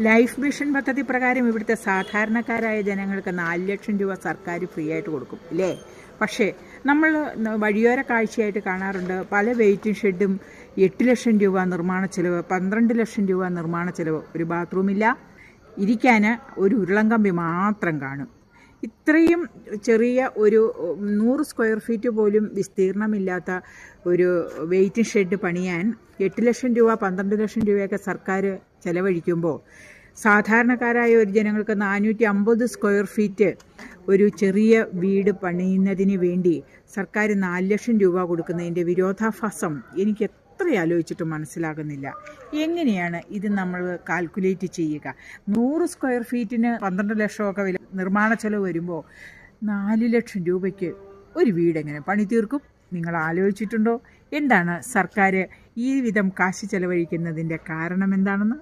Life mission പദ്ധതി പ്രകാരം ഇവിടുത്തെ സാധാരണക്കാരായ ജനങ്ങൾക്ക് നാല് ലക്ഷം രൂപ സർക്കാർ ഫ്രീ ആയിട്ട് കൊടുക്കും ഇല്ലേ? പക്ഷേ നമ്മൾ വഴിയോര കാഴ്ചയായിട്ട് കാണാറുണ്ട് പല വെയിറ്റിംഗ് ഷെഡും എട്ട് ലക്ഷം രൂപ നിർമ്മാണ ചെലവ് പന്ത്രണ്ട് ലക്ഷം രൂപ നിർമ്മാണ ചെലവ് ഒരു ബാത്റൂമില്ല ഇരിക്കാൻ ഒരു ഉരുളൻകമ്പി മാത്രം കാണും. ഇത്രയും ചെറിയ ഒരു നൂറ് സ്ക്വയർ ഫീറ്റ് പോലും വിസ്തീർണമില്ലാത്ത ഒരു വെയിറ്റിംഗ് ഷെഡ് പണിയാൻ എട്ട് ലക്ഷം രൂപ പന്ത്രണ്ട് ലക്ഷം രൂപയൊക്കെ സർക്കാർ ചെലവഴിക്കുമ്പോൾ. സാധാരണക്കാരായ ഒരു ജനങ്ങൾക്ക് നാനൂറ്റി അമ്പത് സ്ക്വയർ ഫീറ്റ് ഒരു ചെറിയ വീട് പണിയുന്നതിന് വേണ്ടി സർക്കാർ നാല് ലക്ഷം രൂപ കൊടുക്കുന്നതിന്റെ വിരോധാഭാസം എനിക്ക് എത്ര ആലോചിച്ചിട്ടും മനസ്സിലാകുന്നില്ല. എങ്ങനെയാണ് ഇത് നമ്മൾ കാൽക്കുലേറ്റ് ചെയ്യുക? നൂറ് സ്ക്വയർ ഫീറ്റിന് പന്ത്രണ്ട് ലക്ഷമൊക്കെ വില നിർമ്മാണ ചെലവ് വരുമ്പോൾ നാല് ലക്ഷം രൂപയ്ക്ക് ഒരു വീട് എങ്ങനെ പണി തീർക്കും? നിങ്ങൾ ആലോചിച്ചിട്ടുണ്ടോ? എന്താണ് സർക്കാർ ഈ വിധം കാശ് ചെലവഴിക്കുന്നതിന്റെ കാരണം എന്താണെന്ന്?